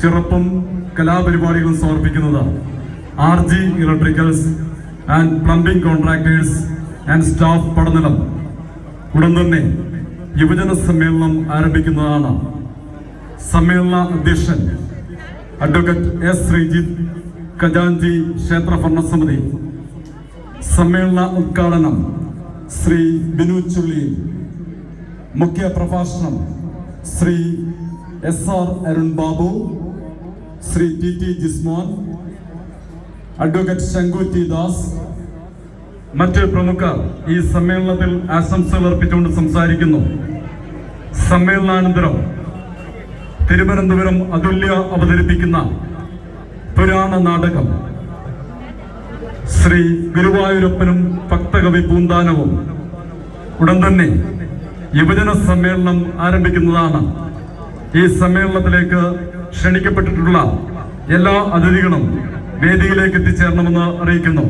ചിറപ്പും കലാപരിപാടികളും സമർപ്പിക്കുന്നത് R G electricals and plumbing contractors and staff പഠനം ഉടൻ തന്നെ യുവജന സമ്മേളനം ആരംഭിക്കുന്നതാണ്. സമ്മേളന അധ്യക്ഷൻ അഡ്വക്കേറ്റ് എസ് ശ്രീജിത്ത് ഖജാൻജി ക്ഷേത്ര ഭരണസമിതി. സമ്മേളന ഉദ്ഘാടനം ശ്രീ ബിനു ചുള്ളി. മുഖ്യ പ്രഭാഷണം Shri S R Arun Babu. Shri T T Jismon advocate Shanku T Das. മറ്റ് പ്രമുഖർ ഈ സമ്മേളനത്തിൽ ആശംസകൾ അർപ്പിച്ചുകൊണ്ട് സംസാരിക്കുന്നു. സമ്മേളനാനന്തരം തിരുവനന്തപുരം അതുല്യ അവതരിപ്പിക്കുന്ന പുരാണ നാടകം ശ്രീ ഗുരുവായൂരപ്പനും ഭക്തകവി പൂന്താനവും ഉടൻ തന്നെ യുവജന സമ്മേളനം ആരംഭിക്കുന്നതാണ്. ഈ സമ്മേളനത്തിലേക്ക് ക്ഷണിക്കപ്പെട്ടിട്ടുള്ള എല്ലാ അതിഥികളും വേദിയിലേക്ക് എത്തിച്ചേരണമെന്ന് അറിയിക്കുന്നു.